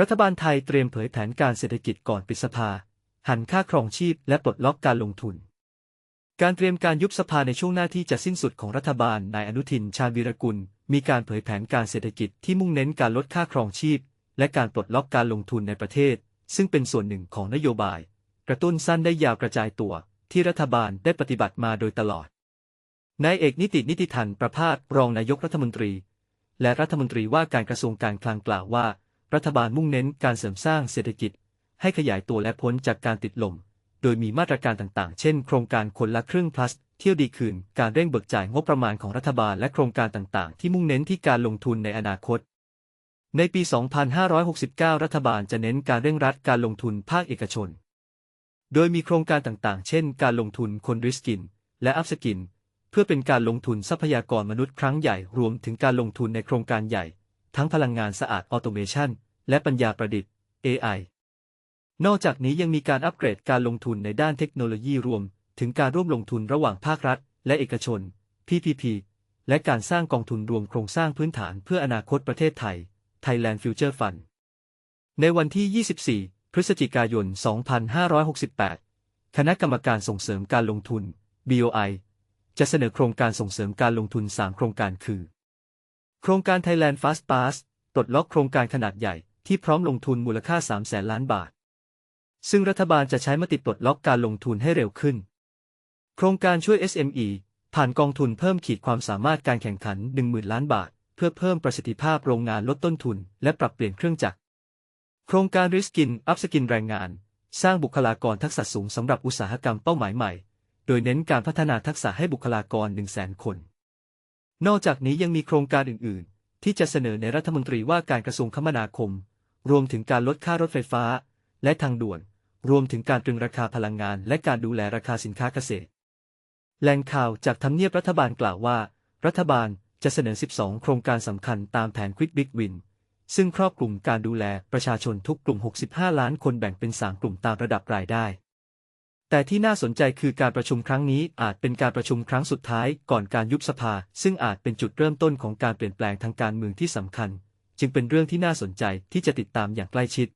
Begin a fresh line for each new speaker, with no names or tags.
รัฐบาลไทยเตรียมเผยแผนการเศรษฐกิจก่อนปิดสภา หันค่าครองชีพและปลดล็อกการลงทุน การเตรียมการยุบสภาในช่วงหน้าที่จะสิ้นสุดของรัฐบาลนายอนุทินชาญวีรกุล มีการเผยแผนการเศรษฐกิจที่มุ่งเน้นการลดค่าครองชีพ และการปลดล็อกการลงทุนในประเทศ ซึ่งเป็นส่วนหนึ่งของนโยบาย กระตุ้นสั้นได้ยาวกระจายตัว ที่รัฐบาลได้ปฏิบัติมาโดยตลอดนายเอกนิตินิติทันประภาสรองนายกรัฐมนตรี และรัฐมนตรีว่าการกระทรวงการคลังกล่าวว่า รัฐบาลมุ่งเน้นการเสริมสร้างเศรษฐกิจ ให้ขยายตัวและพ้นจากการติดลม โดยมีมาตรการต่างๆ เช่น โครงการคนละครึ่ง plus เที่ยวดีคืน การเร่งเบิกจ่ายงบประมาณของรัฐบาลและโครงการต่างๆ ที่มุ่งเน้นที่การลงทุนในอนาคต ในปี 2569 รัฐบาลจะเน้นการเร่งรัดการลงทุนภาคเอกชน โดยมีโครงการต่างๆ เช่น การลงทุนคนริสกิน และอัพสกิน เพื่อเป็นการลงทุนทรัพยากรมนุษย์ครั้งใหญ่รวมถึงการลงทุนในโครงการใหญ่ ทั้งพลังงานสะอาดออโตเมชันและปัญญาประดิษฐ์ AI นอกจากนี้ยังมีการอัปเกรดการลงทุนในด้านเทคโนโลยีรวม ถึงการร่วมลงทุนระหว่างภาครัฐ และเอกชน PPP และการสร้างกองทุนรวมโครงสร้างพื้นฐานเพื่ออนาคตประเทศไทย Thailand Future Fund ในวันที่ 24 พฤศจิกายน 2568 คณะกรรมการส่งเสริมการลงทุน BOI จะเสนอโครงการส่งเสริมการลงทุน 3 โครงการคือ โครงการ Thailand Fast Pass ปลดล็อกโครงการขนาดใหญ่ที่พร้อมลงทุนมูลค่า3แสนล้านบาท ซึ่งรัฐบาลจะใช้มติปลดล็อกการลงทุนให้เร็วขึ้น โครงการช่วย SME ผ่านกองทุนเพิ่มขีดความสามารถการแข่งขัน 10,000 ล้านบาท เพื่อเพิ่มประสิทธิภาพโรงงานลดต้นทุน และปรับเปลี่ยนเครื่องจักร โครงการริสกินอัพสกินแรงงาน สร้างบุคลากรทักษะสูงสำหรับอุตสาหกรรมเป้าหมายใหม่ โดยเน้นการพัฒนาทักษะให้บุคลากร 1 0 0 0 0 0 คน นอกจากนี้ยังมีโครงการอื่น ๆ ที่จะเสนอในรัฐมนตรีว่าการกระทรวงคมนาคม รวมถึงการลดค่ารถไฟฟ้า และทางด่วน รวมถึงการตรึงราคาพลังงาน และการดูแลราคาสินค้าเกษตร แหล่งข่าวจากทำเนียบรัฐบาลกล่าวว่า รัฐบาลจะเสนอ 12 โครงการสำคัญตามแผน Quick Big Win ซึ่งครอบคลุมการดูแลประชาชนทุกกลุ่ม 65 ล้านคนแบ่งเป็น 3 กลุ่มตามระดับรายได้ แต่ที่น่าสนใจคือการประชุมครั้งนี้อาจเป็นการประชุมครั้งสุดท้ายก่อนการยุบสภา ซึ่งอาจเป็นจุดเริ่มต้นของการเปลี่ยนแปลงทางการเมืองที่สำคัญ จึงเป็นเรื่องที่น่าสนใจที่จะติดตามอย่างใกล้ชิด